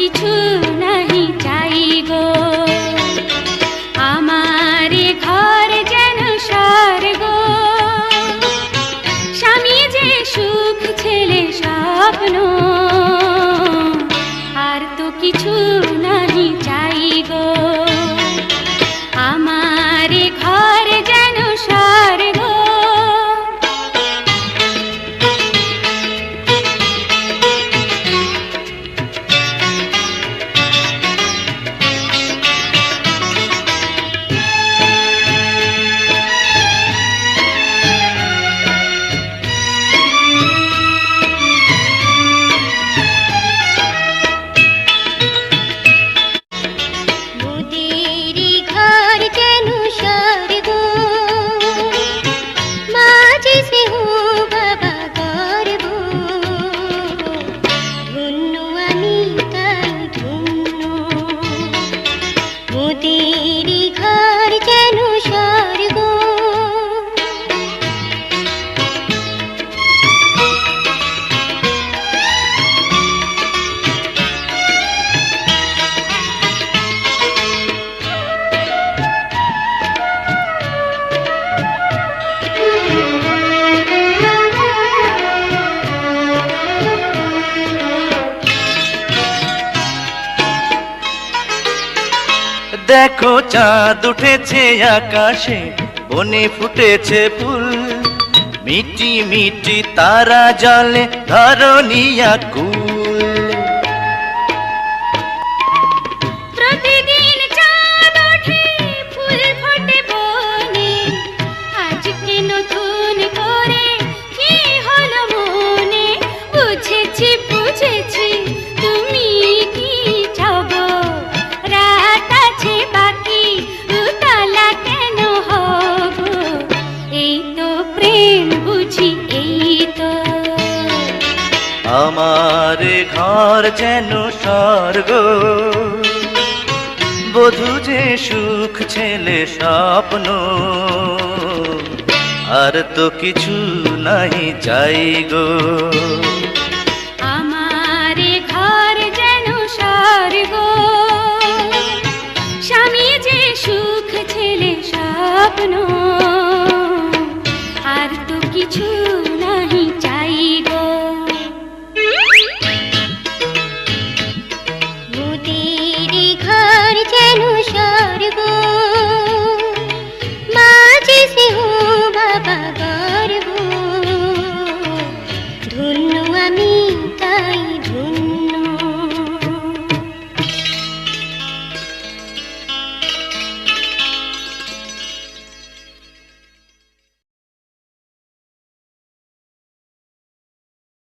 কিছু না से हो দেখো চাঁদ উঠেছে আকাশে বনে ফুটেছে ফুল। মিটি মিটি তারা জলে ধরনিয়া কুল আমার ঘর যেন স্বর্গ। বধু যে সুখ ছেলে স্বপ্ন, আর তো কিছু নাই চাই গো। আমার ঘর যেন স্বর্গ। স্বামী যে সুখ ছেলে স্বপ্ন, আর তো কিছু